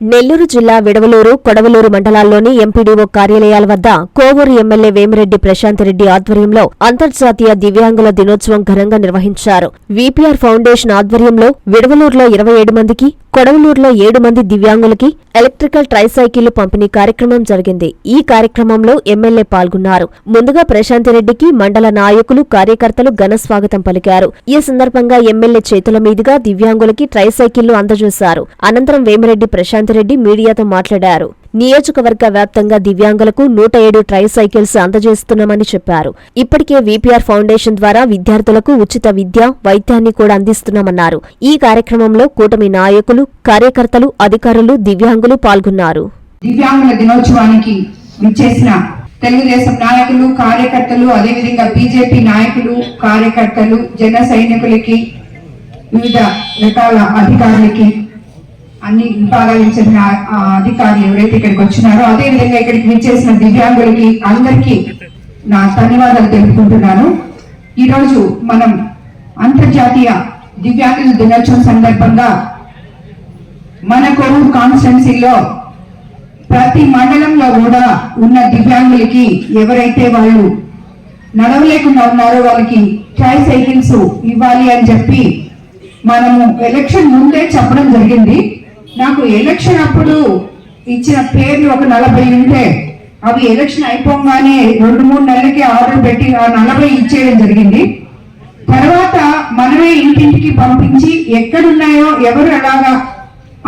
నెల్లూరు జిల్లా విడవలూరు కొడవలూరు మండలాల్లోని ఎంపీడీఓ కార్యాలయాల వద్ద కోవూరు ఎమ్మెల్యే వేమిరెడ్డి ప్రశాంత్ రెడ్డి ఆధ్వర్యంలో అంతర్జాతీయ దివ్యాంగుల దినోత్సవం ఘనంగా నిర్వహించారు. వీపీఆర్ ఫౌండేషన్ ఆధ్వర్యంలో విడవలూరులో ఇరవై ఏడు మందికి కొడవలూరులో ఏడు మంది దివ్యాంగులకి ఎలక్ట్రికల్ ట్రైసైకిళ్ళు పంపిణీ కార్యక్రమం జరిగింది. ఈ కార్యక్రమంలో ఎమ్మెల్యే పాల్గొన్నారు. ముందుగా ప్రశాంతిరెడ్డికి మండల నాయకులు కార్యకర్తలు ఘన స్వాగతం పలికారు. ఈ సందర్భంగా ఎమ్మెల్యే చేతుల మీదుగా దివ్యాంగులకి ట్రైసైకిళ్ళు అందజేశారు. అనంతరం వేమిరెడ్డి ప్రశాంతిరెడ్డి మీడియాతో మాట్లాడారు. నియోజకవర్గ వ్యాప్తంగా దివ్యాంగులకు నూట ఏడు ట్రైసైకిల్స్ అందజేస్తున్నామని చెప్పారు. ఇప్పటికే వీపీఆర్ ఫౌండేషన్ ద్వారా విద్యార్థులకు ఉచిత విద్య వైద్యాన్ని కూడా అందిస్తున్నామన్నారు. ఈ కార్యక్రమంలో కూటమి నాయకులు కార్యకర్తలు అధికారులు దివ్యాంగులు పాల్గొన్నారు. దివ్యాంగుల దినోత్సవానికి విచ్చేసిన తెలుగుదేశం నాయకులు కార్యకర్తలు అదేవిధంగా బీజేపీ నాయకులు కార్యకర్తలు జన సైనికులకి వివిధ రకాల అధికారులకి అన్ని విభాగాలించిన అధికారి అధికారులు ఎవరైతే ఇక్కడికి వచ్చినారో అదే విధంగా ఇక్కడికి విచ్చేసిన దివ్యాంగులకి అందరికీ నా ధన్యవాదాలు తెలుపుకుంటున్నాను. ఈరోజు మనం అంతర్జాతీయ దివ్యాంగుల దినోత్సవం సందర్భంగా మన కోవూరు కాన్స్టెన్సీలో ప్రతి మండలంలో కూడా ఉన్న దివ్యాంగులకి ఎవరైతే వాళ్ళు నడవలేకుండా ఉన్నారో వాళ్ళకి ట్రై సైకిల్స్ ఇవ్వాలి అని చెప్పి మనము ఎలక్షన్ ముందే చెప్పడం జరిగింది. నాకు ఎలక్షన్ అప్పుడు ఇచ్చిన పేర్లు ఒక నలభై ఉంటే అవి ఎలక్షన్ అయిపోగానే రెండు మూడు నెలలకి ఆర్డర్ పెట్టి ఆ నలభై ఇచ్చేయడం జరిగింది. తర్వాత మనమే ఇంటింటికి పంపించి ఎక్కడున్నాయో ఎవరు ఎలాగా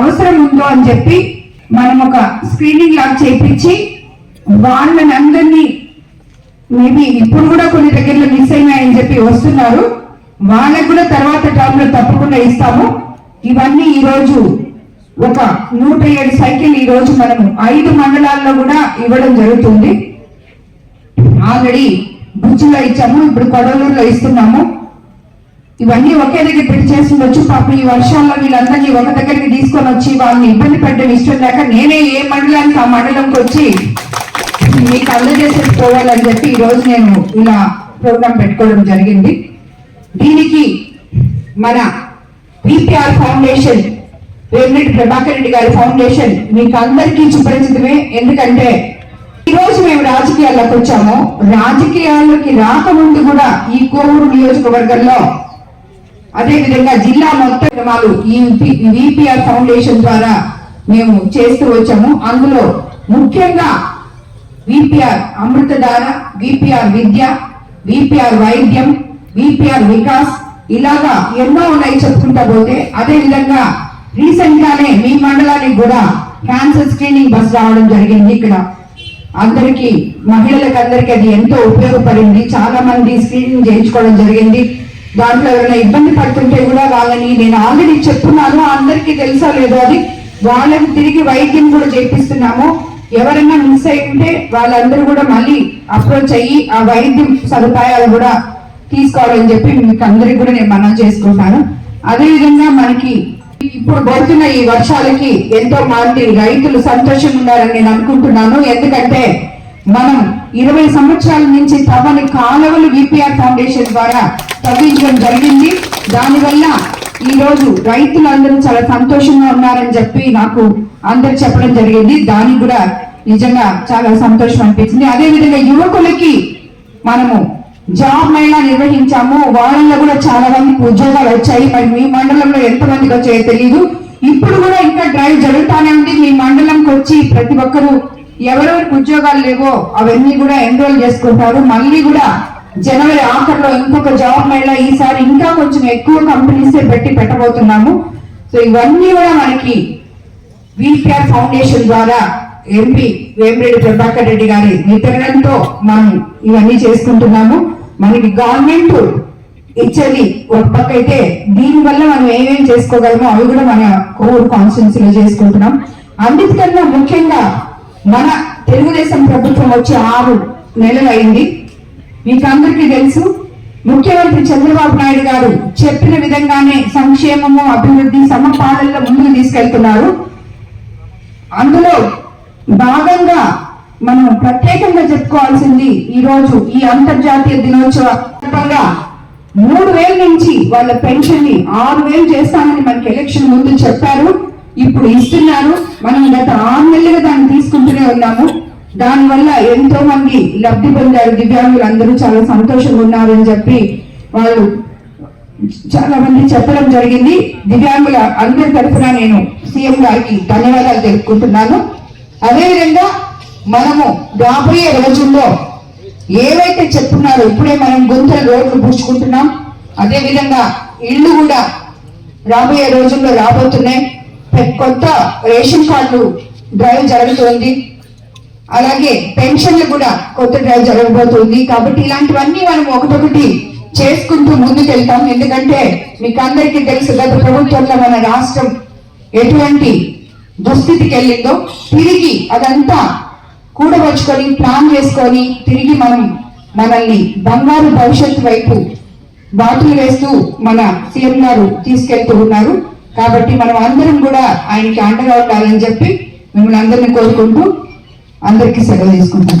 అవసరం ఉందో అని చెప్పి మనం ఒక స్క్రీనింగ్ లాగా చేయించి వాళ్ళని అందరినీ మేబీ ఇప్పుడు కూడా కొన్ని దగ్గరలో మిస్ అయినాయని చెప్పి వస్తున్నారు. వాళ్ళకు కూడా తర్వాత టర్మ్లో తప్పకుండా ఇస్తాము. ఇవన్నీ ఈరోజు ఒక నూట ఏడు సైకిల్ ఈ రోజు మనము ఐదు మండలాల్లో కూడా ఇవ్వడం జరుగుతుంది. ఆల్రెడీ బుజ్జిలో ఇచ్చాము ఇప్పుడు కొడవలూరులో ఇస్తున్నాము. ఇవన్నీ ఒకే దగ్గర పెట్టి చేస్తుండొచ్చు పాపం ఈ వర్షాల్లో వీళ్ళందరినీ ఒక దగ్గరికి తీసుకొని వచ్చి వాళ్ళని ఇబ్బంది పెట్టడం ఇష్టం లేక నేనే ఏ మండలానికి ఆ మండలంకి వచ్చి మీకు అందజేసేసి పోవాలని చెప్పి ఈ రోజు నేను ఇలా ప్రోగ్రామ్ పెట్టుకోవడం జరిగింది. దీనికి మన పిపిఆర్ ఫౌండేషన్ వేమిరెడ్డి ప్రభాకర్ రెడ్డి గారి ఫౌండేషన్ మీకు అందరికీ సుపరిచితమే. ఎందుకంటే ఈ రోజు మేము రాజకీయాల్లోకి వచ్చాము. రాజకీయాల్లోకి రాకముందు కూడా ఈ కోవూరు నియోజకవర్గంలో అదే విధంగా జిల్లా మొత్తం క్రమాలు ఈ విపిఆర్ ఫౌండేషన్ ద్వారా మేము చేస్తూ వచ్చాము. అందులో ముఖ్యంగా VPR Amruthadhara VPR Vidya VPR Vaidyam VPR Vikas ఇలాగా ఎన్నో ఉన్నాయి చెప్పుకుంటా పోతే. అదే విధంగా రీసెంట్ గానే మీ మండలానికి కూడా క్యాన్సర్ స్క్రీనింగ్ బస్ రావడం జరిగింది ఇక్కడ. అందరికి మహిళలకు అందరికి అది ఎంతో ఉపయోగపడింది. చాలా మంది స్క్రీనింగ్ చేయించుకోవడం జరిగింది. దాంట్లో ఎవరైనా ఇబ్బంది పడుతుంటే కూడా వాళ్ళని నేను ఆల్రెడీ చెప్తున్నాను అందరికీ తెలుసా లేదో అది వాళ్ళని తిరిగి వైద్యం కూడా చేపిస్తున్నాము. ఎవరైనా మిస్ అయి ఉంటే వాళ్ళందరూ కూడా మళ్ళీ అప్రోచ్ అయ్యి ఆ వైద్యం సదుపాయాలు కూడా తీసుకోవాలని చెప్పి మీకు అందరికి కూడా నేను మనం చేసుకుంటాను. అదేవిధంగా మనకి ఇప్పుడు పడుతున్న ఈ వర్షాలకి ఎంతో మంది రైతులు సంతోషంగా ఉన్నారని నేను అనుకుంటున్నాను. ఎందుకంటే మనం ఇరవై సంవత్సరాల నుంచి తవ్వని కాలువలు విపిఆర్ ఫౌండేషన్ ద్వారా తవ్వించడం జరిగింది. దానివల్ల ఈ రోజు రైతులందరూ చాలా సంతోషంగా ఉన్నారని చెప్పి నాకు అందరు చెప్పడం జరిగింది. దానికి కూడా నిజంగా చాలా సంతోషం అనిపించింది. అదే విధంగా యువకులకి మనము జాబ్ మేళా నిర్వహించాము. వాళ్ళలో కూడా చాలా మందికి ఉద్యోగాలు వచ్చాయి. మరి మీ మండలంలో ఎంత మందికి వచ్చాయో తెలియదు ఇప్పుడు కూడా ఇంకా డ్రైవ్ జరుగుతానే ఉంది. మీ మండలంకి వచ్చి ప్రతి ఒక్కరూ ఎవరెవరికి ఉద్యోగాలు లేవో అవన్నీ కూడా ఎన్రోల్ చేసుకుంటారు. మళ్ళీ కూడా జనవరి ఆఖరిలో ఇంకొక జాబ్ మేళా ఈసారి ఇంకా కొంచెం ఎక్కువ కంపెనీస్ పెట్టి పెట్టబోతున్నాము. సో ఇవన్నీ కూడా మనకి విపిఆర్ ఫౌండేషన్ ద్వారా ఎంపీ వేమిరెడ్డి ప్రభాకర్ రెడ్డి గారి నితరణతో మనం ఇవన్నీ చేసుకుంటున్నాము. మనకి గవర్నమెంట్ ఇచ్చేది ఒక పక్క అయితే దీనివల్ల మనం ఏమేం చేసుకోగలమో అవి కూడా మన కోవిడ్ కాన్స్టిట్యున్సీలో చేసుకుంటున్నాం. అన్నిటికన్నా ముఖ్యంగా మన తెలుగుదేశం ప్రభుత్వం వచ్చి ఆరు నెలలు అయింది. మీకు అందరికీ తెలుసు ముఖ్యమంత్రి చంద్రబాబు నాయుడు గారు చెప్పిన విధంగానే సంక్షేమము అభివృద్ధి సమపాలనలో ముందుకు తీసుకెళ్తున్నారు. అందులో భాగంగా మనం ప్రత్యేకంగా చెప్పుకోవాల్సింది ఈ రోజు ఈ అంతర్జాతీయ దినోత్సవంగా మూడు వేల నుంచి వాళ్ళ పెన్షన్ని ఆరు వేలు చేస్తామని మనకి ఎలక్షన్ ముందు చెప్పారు. ఇప్పుడు ఇస్తున్నారు. మనం గత ఆరు నెలలుగా దాన్ని తీసుకుంటూనే ఉన్నాము. దానివల్ల ఎంతో మంది లబ్ధి పొందారు. దివ్యాంగులు అందరూ చాలా సంతోషంగా ఉన్నారు అని చెప్పి వాళ్ళు చాలా మంది చెప్పడం జరిగింది. దివ్యాంగుల అందరి తరఫున నేను సీఎం గారికి ధన్యవాదాలు తెలుపుకుంటున్నాను. అదేవిధంగా మనము రాబోయే రోజుల్లో ఏవైతే చెప్తున్నారో ఇప్పుడే మనం గుంతల రోడ్లు పూడ్చుకుంటున్నాం అదే విధంగా ఇళ్ళు కూడా రాబోయే రోజుల్లో రాబోతున్నాయి. కొత్త రేషన్ కార్డులు డ్రైవ్ జరుగుతుంది. అలాగే పెన్షన్లు కూడా కొత్త డ్రైవ్ జరగబోతుంది. కాబట్టి ఇలాంటివన్నీ మనం ఒకటొకటి చేసుకుంటూ ముందుకెళ్తాం. ఎందుకంటే మీకు అందరికీ తెలుసు గత ప్రభుత్వంలో మన రాష్ట్రం ఎటువంటి దుస్థితికి వెళ్ళిందో తిరిగి అదంతా కూడబరుచుకొని ప్లాన్ చేసుకొని తిరిగి మనం మనల్ని బంగారు భవిష్యత్తు వైపు బాటిల్ వేస్తూ మన సీఎం గారు తీసుకెళ్తూ ఉన్నారు. కాబట్టి మనం అందరం కూడా ఆయనకి అండగా ఉండాలని చెప్పి మిమ్మల్ని అందరిని కోరుకుంటూ అందరికీ సెలవు తీసుకుంటాం.